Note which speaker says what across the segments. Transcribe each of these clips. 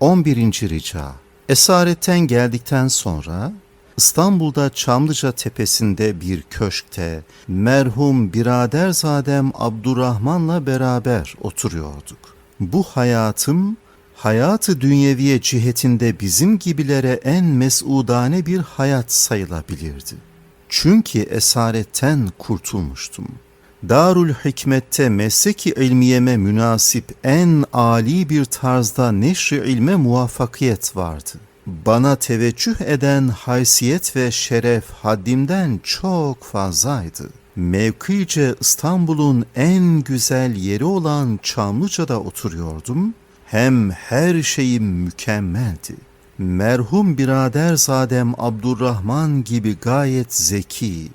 Speaker 1: 11. Rica Esaretten geldikten sonra İstanbul'da Çamlıca Tepesi'nde bir köşkte merhum biraderzadem Abdurrahman'la beraber oturuyorduk. Bu hayatım hayatı dünyeviye cihetinde bizim gibilere en mesudane bir hayat sayılabilirdi. Çünkü esaretten kurtulmuştum. Darül Hikmet'te mesleki ilmiyeme münasip en âli bir tarzda neşri ilme muvaffakiyet vardı. Bana teveccüh eden haysiyet ve şeref haddimden çok fazlaydı. Mevkice İstanbul'un en güzel yeri olan Çamlıca'da oturuyordum. Hem her şeyim mükemmeldi. Merhum biraderzadem Abdurrahman gibi gayet zeki,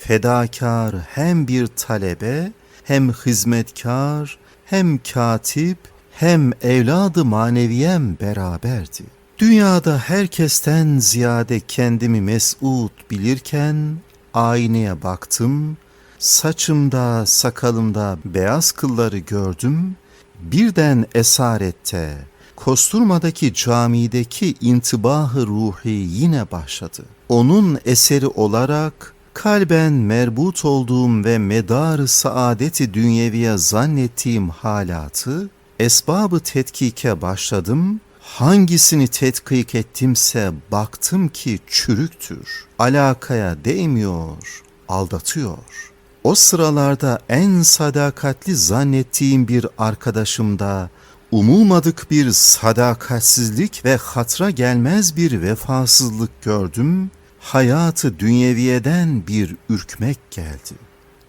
Speaker 1: fedakar hem bir talebe, hem hizmetkar, hem katip, hem evladı maneviyem beraberdi. Dünyada herkesten ziyade kendimi mesut bilirken aynaya baktım, saçımda, sakalımda beyaz kılları gördüm, birden esarette, Kosturma'daki camideki intibahı ruhi yine başladı. Onun eseri olarak kalben merbut olduğum ve medarı saadeti dünyeviye zannettiğim halatı, esbabı tetkike başladım, hangisini tetkik ettimse baktım ki çürüktür, alakaya değmiyor, aldatıyor. O sıralarda en sadakatli zannettiğim bir arkadaşımda umulmadık bir sadakatsizlik ve hatra gelmez bir vefasızlık gördüm, hayatı dünyeviyeden bir ürkmek geldi.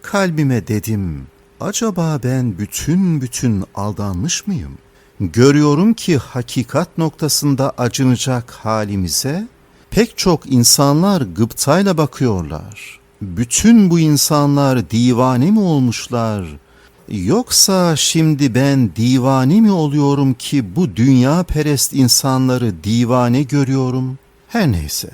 Speaker 1: Kalbime dedim, acaba ben bütün bütün aldanmış mıyım? Görüyorum ki hakikat noktasında acınacak halimize pek çok insanlar gıptayla bakıyorlar. Bütün bu insanlar divane mi olmuşlar? Yoksa şimdi ben divane mi oluyorum ki bu dünya perest insanları divane görüyorum? Her neyse.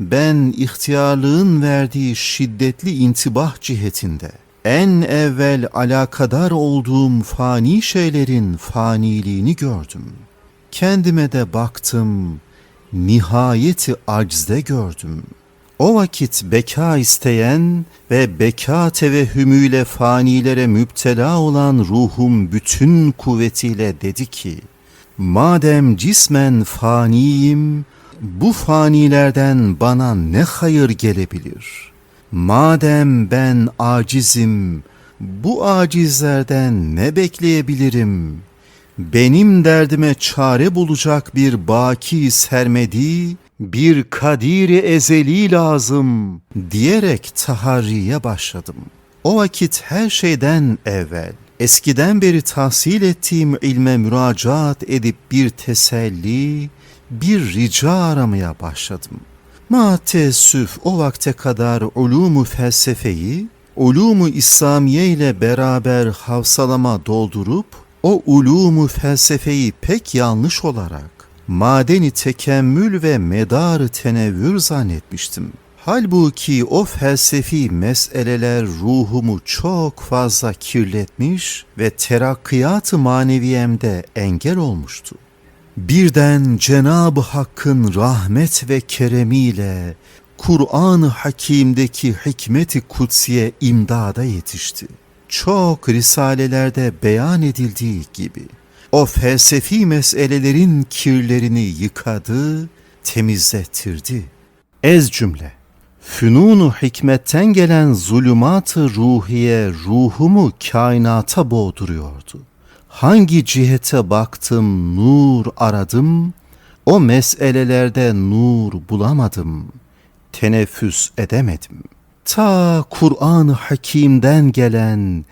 Speaker 1: Ben ihtiyarlığın verdiği şiddetli intibah cihetinde en evvel alakadar olduğum fani şeylerin faniliğini gördüm. Kendime de baktım, nihayeti aczde gördüm. O vakit beka isteyen ve beka tevehhümüyle fanilere müptela olan ruhum bütün kuvvetiyle dedi ki, Madem cismen faniyim, bu fanilerden bana ne hayır gelebilir? Madem ben acizim, bu acizlerden ne bekleyebilirim? Benim derdime çare bulacak bir baki sermedi, bir kadiri ezeli lazım diyerek taharriye başladım. O vakit her şeyden evvel eskiden beri tahsil ettiğim ilme müracaat edip bir teselli, bir rica aramaya başladım. Ma teessüf o vakte kadar ulumu felsefeyi, ulumu İslamiye ile beraber havsalama doldurup, o ulumu felsefeyi pek yanlış olarak, madeni tekemmül ve medarı tenevvür zannetmiştim. Halbuki o felsefi meseleler ruhumu çok fazla kirletmiş ve terakkiyat-ı maneviyemde engel olmuştu. Birden Cenab-ı Hakk'ın rahmet ve keremiyle Kur'an-ı Hakîm'deki hikmet-i kutsiye imdada yetişti. Çok risalelerde beyan edildiği gibi o felsefi meselelerin kirlerini yıkadı, temizlettirdi. Ez cümle, fünunu hikmetten gelen zulümat-ı ruhiye ruhumu kainata boğduruyordu. Hangi cihete baktım nur aradım, o meselelerde nur bulamadım, teneffüs edemedim. Ta Kur'an-ı Hakîm'den gelen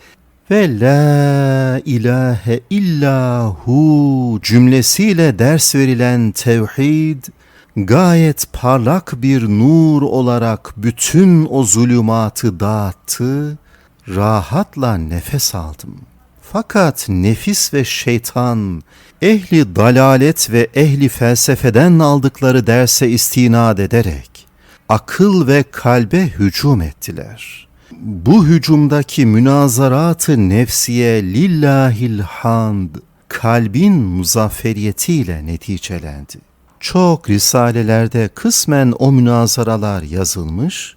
Speaker 1: ve la ilahe illahu cümlesiyle ders verilen tevhid gayet parlak bir nur olarak bütün o zulümatı dağıttı, rahatla nefes aldım. Fakat nefis ve şeytan ehli dalalet ve ehli felsefeden aldıkları derse istinad ederek akıl ve kalbe hücum ettiler.'' bu hücumdaki münazaratı nefsiye lillahil hamd kalbin muzafferiyetiyle neticelendi. Çok risalelerde kısmen o münazaralar yazılmış,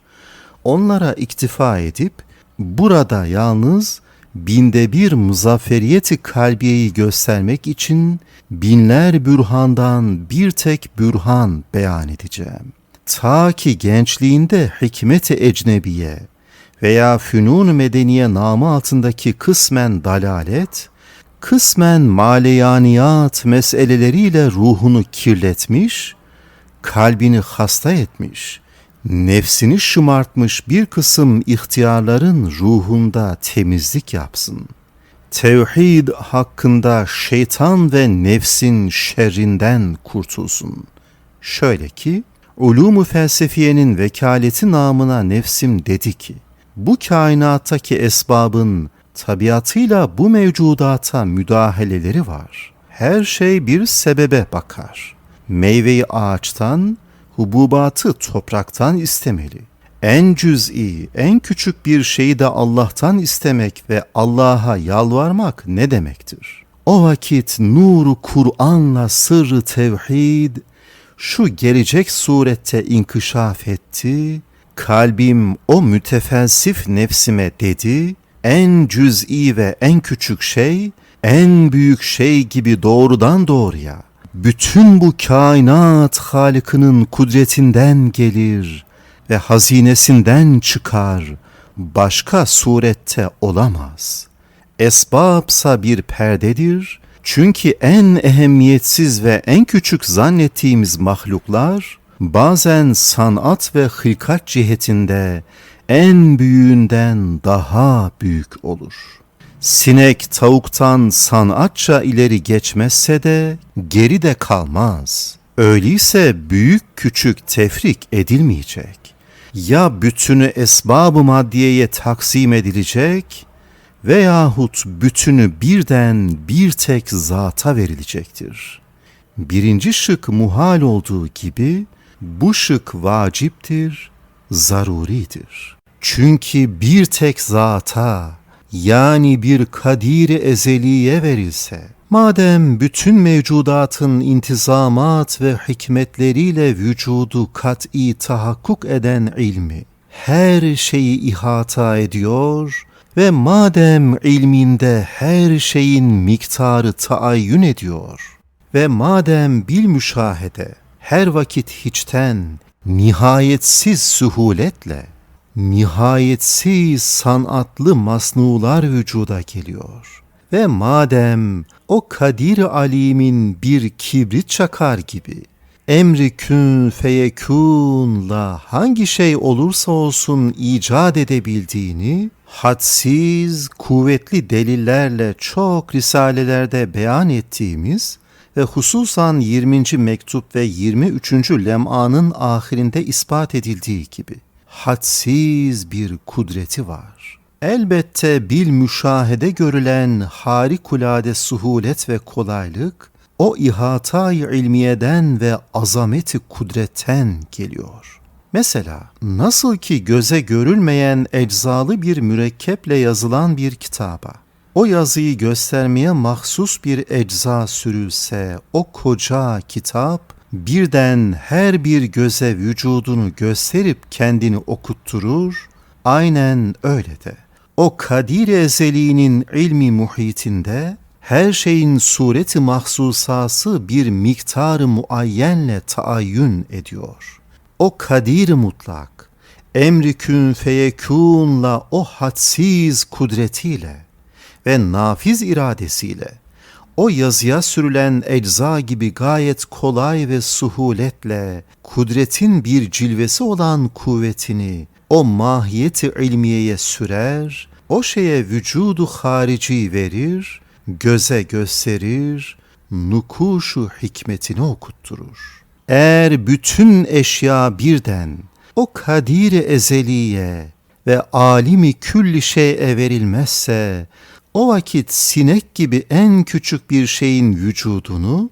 Speaker 1: onlara iktifa edip burada yalnız binde bir muzafferiyeti kalbiyeyi göstermek için binler bürhandan bir tek bürhan beyan edeceğim. Ta ki gençliğinde hikmeti ecnebiye veya fünun medeniye namı altındaki kısmen dalalet, kısmen maleyaniyat meseleleriyle ruhunu kirletmiş, kalbini hasta etmiş, nefsini şımartmış bir kısım ihtiyarların ruhunda temizlik yapsın. Tevhid hakkında şeytan ve nefsin şerrinden kurtulsun. Şöyle ki, Ulumu felsefiyenin vekaleti namına nefsim dedi ki, bu kainattaki esbabın tabiatıyla bu mevcudata müdahaleleri var. Her şey bir sebebe bakar. Meyveyi ağaçtan, hububatı topraktan istemeli. En cüz'i, en küçük bir şeyi de Allah'tan istemek ve Allah'a yalvarmak ne demektir? O vakit nuru Kur'an'la sırrı tevhid şu gelecek surette inkişaf etti, kalbim o mütefelsif nefsime dedi, en cüz'i ve en küçük şey, en büyük şey gibi doğrudan doğruya, bütün bu kainat Halık'ının kudretinden gelir ve hazinesinden çıkar, başka surette olamaz. Esbabsa bir perdedir, çünkü en ehemmiyetsiz ve en küçük zannettiğimiz mahluklar, bazen sanat ve hılkat cihetinde en büyüğünden daha büyük olur. Sinek tavuktan sanatça ileri geçmezse de geri de kalmaz. Öyleyse büyük küçük tefrik edilmeyecek. Ya bütünü esbab-ı maddiyeye taksim edilecek veyahut bütünü birden bir tek zata verilecektir. Birinci şık muhal olduğu gibi bu şık vaciptir, zaruridir. Çünkü bir tek zata yani bir kadiri ezeliye verilse, madem bütün mevcudatın intizamat ve hikmetleriyle vücudu kat'i tahakkuk eden ilmi, her şeyi ihata ediyor ve madem ilminde her şeyin miktarı taayyün ediyor ve madem bil müşahede her vakit hiçten nihayetsiz sühuletle nihayetsiz sanatlı masnular vücuda geliyor. Ve madem o Kadir Alim'in bir kibrit çakar gibi emri kün feyekûnla hangi şey olursa olsun icat edebildiğini hadsiz, kuvvetli delillerle çok risalelerde beyan ettiğimiz ve hususan 20. mektup ve 23. lem'anın ahirinde ispat edildiği gibi hadsiz bir kudreti var. Elbette bil müşahede görülen harikulade suhulet ve kolaylık o ihatay ilmiyeden ve azameti kudretten geliyor. Mesela nasıl ki göze görülmeyen eczalı bir mürekkeple yazılan bir kitaba o yazıyı göstermeye mahsus bir ecza sürülse o koca kitap birden her bir göze vücudunu gösterip kendini okutturur, aynen öyle de. O kadir ezeliğinin ilmi muhitinde her şeyin sureti mahsusası bir miktarı muayyenle taayyün ediyor. O kadir mutlak, emri kün feyekûnla o hadsiz kudretiyle ve nafiz iradesiyle o yazıya sürülen ecza gibi gayet kolay ve suhuletle kudretin bir cilvesi olan kuvvetini o mahiyeti ilmiyeye sürer, o şeye vücudu harici verir, göze gösterir, nukuşu hikmetini okutturur. Eğer bütün eşya birden o kadiri ezeliye ve alimi külli şeye verilmezse o vakit sinek gibi en küçük bir şeyin vücudunu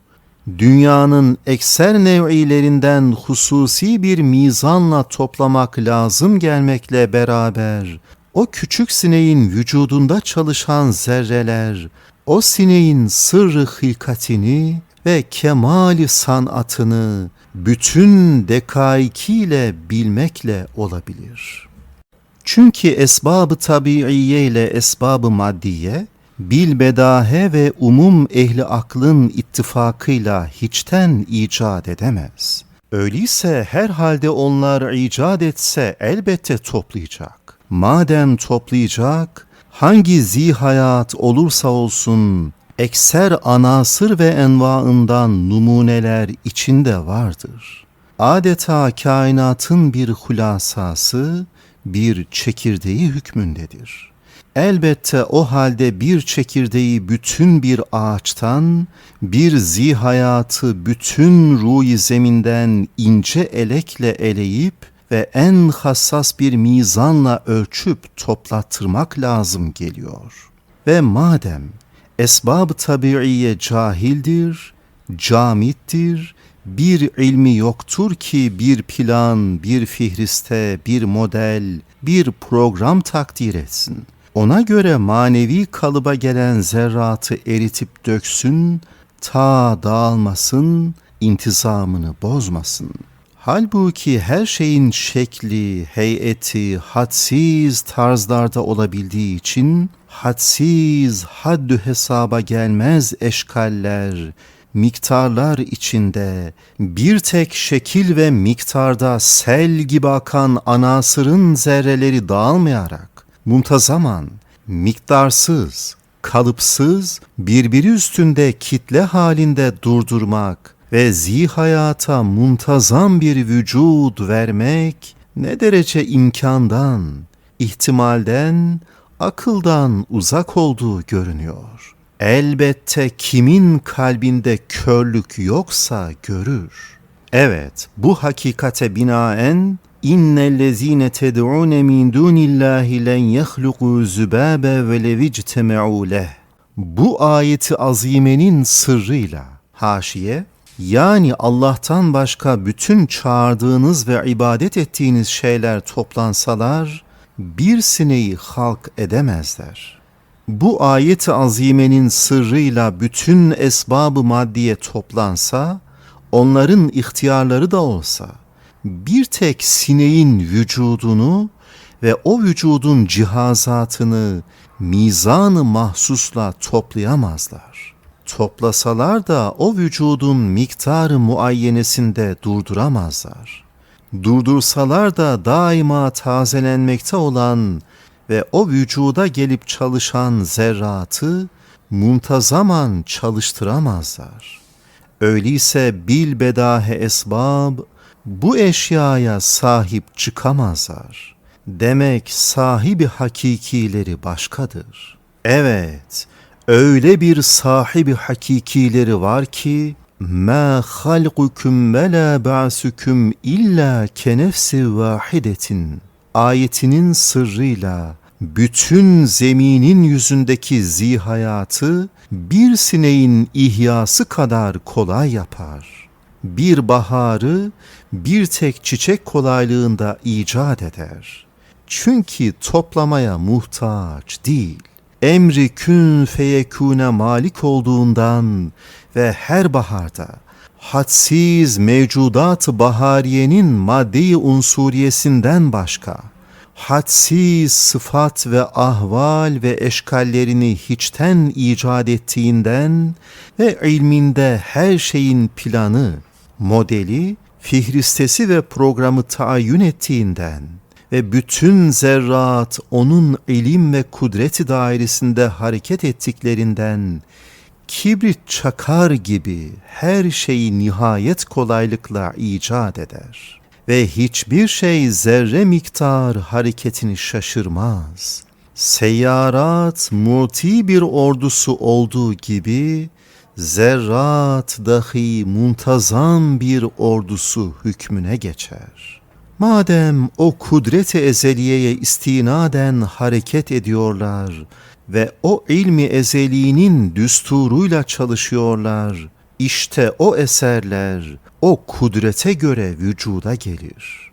Speaker 1: dünyanın ekser nev'ilerinden hususi bir mizanla toplamak lazım gelmekle beraber o küçük sineğin vücudunda çalışan zerreler o sineğin sırrı hilkatini ve kemali sanatını bütün dekaikiyle bilmekle olabilir. Çünkü esbabı tabiiye ile esbabı maddiye, bilbedahe ve umum ehli aklın ittifakıyla hiçten icat edemez. Öyleyse herhalde onlar icat etse elbette toplayacak. Madem toplayacak, hangi zihayat olursa olsun ekser anasır ve envaından numuneler içinde vardır. Adeta kainatın bir hulasası, bir çekirdeği hükmündedir. Elbette o halde bir çekirdeği bütün bir ağaçtan, bir zihayatı bütün ruhi zeminden ince elekle eleyip ve en hassas bir mizanla ölçüp toplattırmak lazım geliyor. Ve madem esbab tabiiye cahildir, camittir, bir ilmi yoktur ki bir plan, bir fihriste, bir model, bir program takdir etsin. Ona göre manevi kalıba gelen zerratı eritip döksün, ta dağılmasın, intizamını bozmasın. Halbuki her şeyin şekli, heyeti, hadsiz tarzlarda olabildiği için hadsiz, haddü hesaba gelmez eşkaller, miktarlar içinde bir tek şekil ve miktarda sel gibi akan anasırın zerreleri dağılmayarak muntazaman, miktarsız, kalıpsız, birbiri üstünde kitle halinde durdurmak ve zihayata muntazam bir vücud vermek ne derece imkandan, ihtimalden, akıldan uzak olduğu görünüyor. Elbette kimin kalbinde körlük yoksa görür. Evet, bu hakikate binaen İnnellezîne ted'ûne min dûnillâhi len yehlukû zübâbe ve levicteme'û leh. Bu ayeti azimenin sırrıyla haşiye yani Allah'tan başka bütün çağırdığınız ve ibadet ettiğiniz şeyler toplansalar bir sineği halk edemezler. Bu ayet-i azimenin sırrıyla bütün esbabı maddiye toplansa, onların ihtiyarları da olsa, bir tek sineğin vücudunu ve o vücudun cihazatını mizanı mahsusla toplayamazlar. Toplasalar da o vücudun miktarı muayyenesinde durduramazlar. Durdursalar da daima tazelenmekte olan ve o vücuda gelip çalışan zerratı muntazaman çalıştıramazlar. Öyleyse bil bedahe esbab bu eşyaya sahip çıkamazlar. Demek sahibi hakikileri başkadır. Evet, öyle bir sahibi hakikileri var ki ma halqukum ve la ba'sukum illa kenefsi vahidetin ayetinin sırrıyla bütün zeminin yüzündeki zihayatı bir sineğin ihyası kadar kolay yapar. Bir baharı bir tek çiçek kolaylığında icat eder. Çünkü toplamaya muhtaç değil. Emri kün feyekune malik olduğundan ve her baharda hadsiz mevcudat bahariyenin maddi unsuriyesinden başka hadsiz sıfat ve ahval ve eşkallerini hiçten icat ettiğinden ve ilminde her şeyin planı, modeli, fihristesi ve programı tayin ettiğinden ve bütün zerrat onun ilim ve kudreti dairesinde hareket ettiklerinden kibrit çakar gibi her şeyi nihayet kolaylıkla icat eder ve hiçbir şey zerre miktar hareketini şaşırmaz. Seyyarat muti bir ordusu olduğu gibi zerrat dahi muntazam bir ordusu hükmüne geçer. Madem o kudret-i ezeliyeye istinaden hareket ediyorlar ve o ilmi ezeliğinin düsturuyla çalışıyorlar, işte o eserler o kudrete göre vücuda gelir.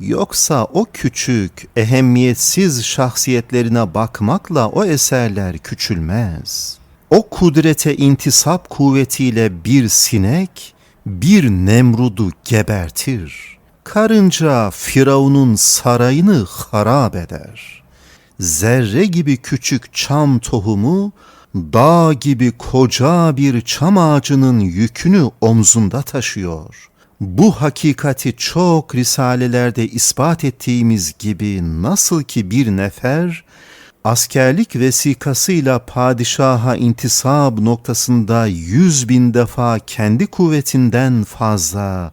Speaker 1: Yoksa o küçük, ehemmiyetsiz şahsiyetlerine bakmakla o eserler küçülmez. O kudrete intisap kuvvetiyle bir sinek bir Nemrud'u gebertir. Karınca Firavun'un sarayını harap eder. Zerre gibi küçük çam tohumu dağ gibi koca bir çam ağacının yükünü omzunda taşıyor. Bu hakikati çok risalelerde ispat ettiğimiz gibi nasıl ki bir nefer askerlik vesikasıyla padişaha intisab noktasında yüz bin defa kendi kuvvetinden fazla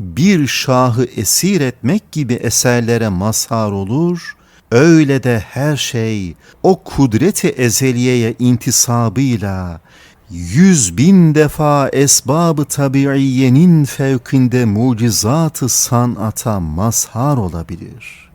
Speaker 1: bir şahı esir etmek gibi eserlere mazhar olur, öyle de her şey o kudreti ezeliyeye intisabıyla yüz bin defa esbab-ı tabiiyenin fevkinde mucizatı sanata mazhar olabilir.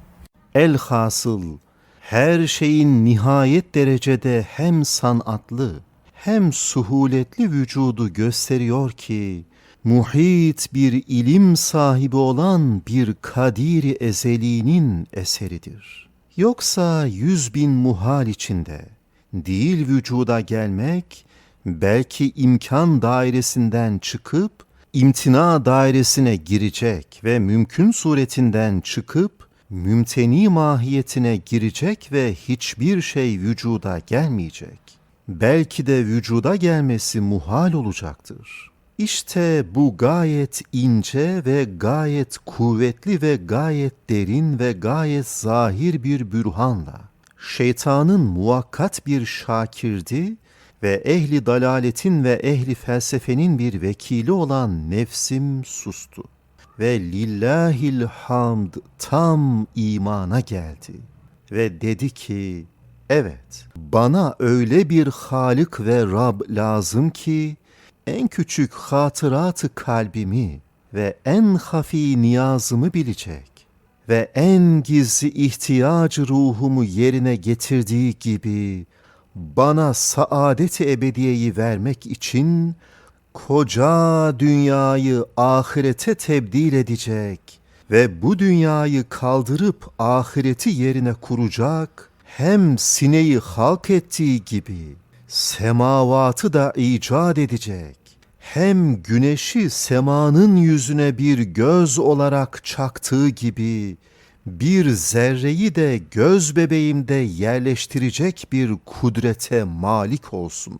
Speaker 1: Elhasıl her şeyin nihayet derecede hem sanatlı hem suhuletli vücudu gösteriyor ki muhit bir ilim sahibi olan bir kadiri ezeliğinin eseridir. Yoksa yüz bin muhal içinde değil vücuda gelmek belki imkan dairesinden çıkıp imtina dairesine girecek ve mümkün suretinden çıkıp mümteni mahiyetine girecek ve hiçbir şey vücuda gelmeyecek. Belki de vücuda gelmesi muhal olacaktır. İşte bu gayet ince ve gayet kuvvetli ve gayet derin ve gayet zahir bir bürhanla. Şeytanın muvakkat bir şakirdi ve ehli dalaletin ve ehli felsefenin bir vekili olan nefsim sustu. Ve lillahil hamd tam imana geldi ve dedi ki evet bana öyle bir Halik ve Rab lazım ki en küçük hatıratı kalbimi ve en hafi niyazımı bilecek ve en gizli ihtiyacı ruhumu yerine getirdiği gibi bana saadeti ebediyeyi vermek için koca dünyayı ahirete tebdil edecek ve bu dünyayı kaldırıp ahireti yerine kuracak hem sineyi halk ettiği gibi semavatı da icat edecek hem güneşi semanın yüzüne bir göz olarak çaktığı gibi bir zerreyi de göz bebeğimde yerleştirecek bir kudrete malik olsun.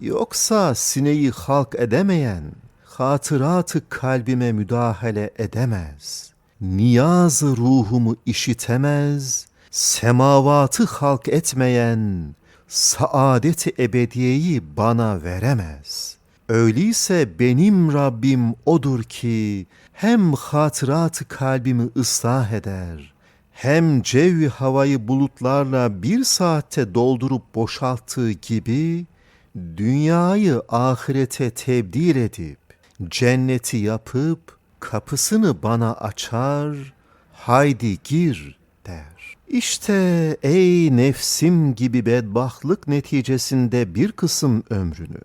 Speaker 1: Yoksa sineyi halk edemeyen, hatıratı kalbime müdahale edemez. Niyazı ruhumu işitemez, semavatı halk etmeyen, saadeti ebediyeyi bana veremez. Öyleyse benim Rabbim odur ki hem hatırat kalbimi ıslah eder, hem cevvi havayı bulutlarla bir saatte doldurup boşalttığı gibi, dünyayı ahirete tebdil edip, cenneti yapıp, kapısını bana açar, haydi gir der. İşte ey nefsim gibi bedbahtlık neticesinde bir kısım ömrünü,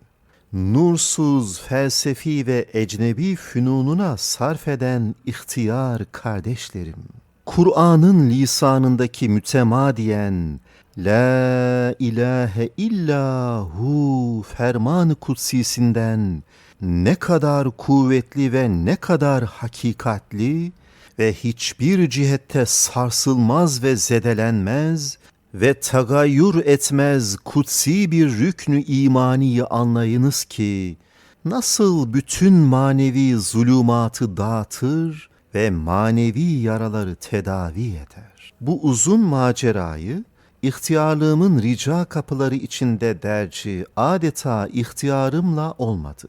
Speaker 1: nursuz felsefi ve ecnebi fünununa sarf eden ihtiyar kardeşlerim, Kur'an'ın lisanındaki mütemadiyen La ilahe illa hu ferman kutsisinden ne kadar kuvvetli ve ne kadar hakikatli ve hiçbir cihette sarsılmaz ve zedelenmez ve tagayyür etmez kutsi bir rüknü imaniyi anlayınız ki nasıl bütün manevi zulümatı dağıtır ve manevi yaraları tedavi eder. Bu uzun macerayı ihtiyarlığımın rica kapıları içinde derci adeta ihtiyarımla olmadı.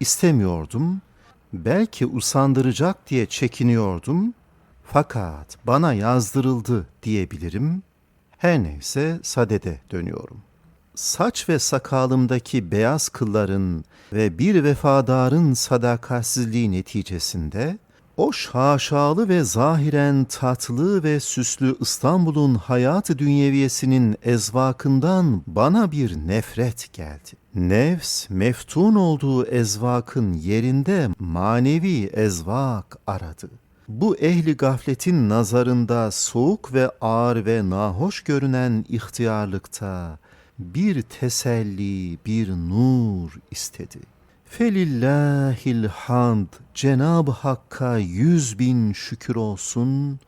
Speaker 1: İstemiyordum, belki usandıracak diye çekiniyordum fakat bana yazdırıldı diyebilirim.'' Her neyse sadede dönüyorum. Saç ve sakalımdaki beyaz kılların ve bir vefadarın sadakatsizliği neticesinde o şaşalı ve zahiren tatlı ve süslü İstanbul'un hayat dünyeviyesinin ezvakından bana bir nefret geldi. Nefs meftun olduğu ezvakın yerinde manevi ezvak aradı bu ehli gafletin nazarında soğuk ve ağır ve nahoş görünen ihtiyarlıkta bir teselli, bir nur istedi. Felillahil hamd Cenab-ı Hakk'a yüz bin şükür olsun.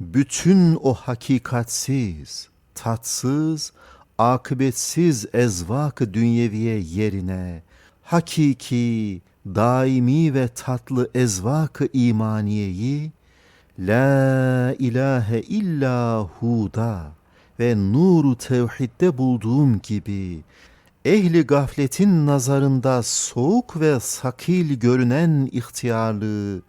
Speaker 1: Bütün o hakikatsiz, tatsız, akıbetsiz ezvak-ı dünyeviye yerine hakiki, daimi ve tatlı ezvak-ı imaniyeyi La ilahe illa huda ve nuru tevhidde bulduğum gibi ehli gafletin nazarında soğuk ve sakil görünen ihtiyarlığı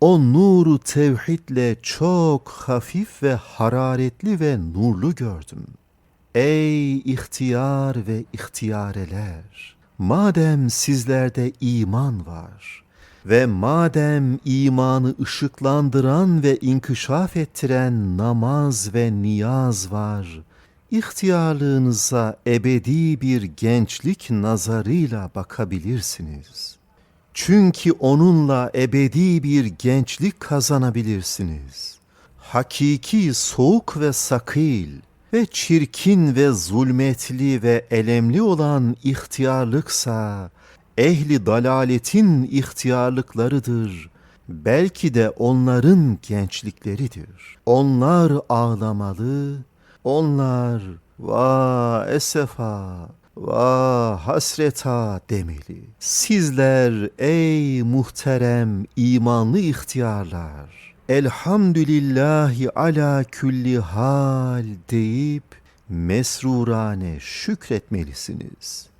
Speaker 1: o nuru tevhidle çok hafif ve hararetli ve nurlu gördüm. Ey ihtiyar ve ihtiyareler! Madem sizlerde iman var ve madem imanı ışıklandıran ve inkişaf ettiren namaz ve niyaz var, ihtiyarlığınıza ebedi bir gençlik nazarıyla bakabilirsiniz. Çünkü onunla ebedi bir gençlik kazanabilirsiniz. Hakiki soğuk ve sakil ve çirkin ve zulmetli ve elemli olan ihtiyarlıksa ehli dalaletin ihtiyarlıklarıdır. Belki de onların gençlikleridir. Onlar ağlamalı, onlar va esefa, va hasreta demeli. Sizler ey muhterem imanlı ihtiyarlar, elhamdülillahi ala külli hal deyip mesrurane şükretmelisiniz.''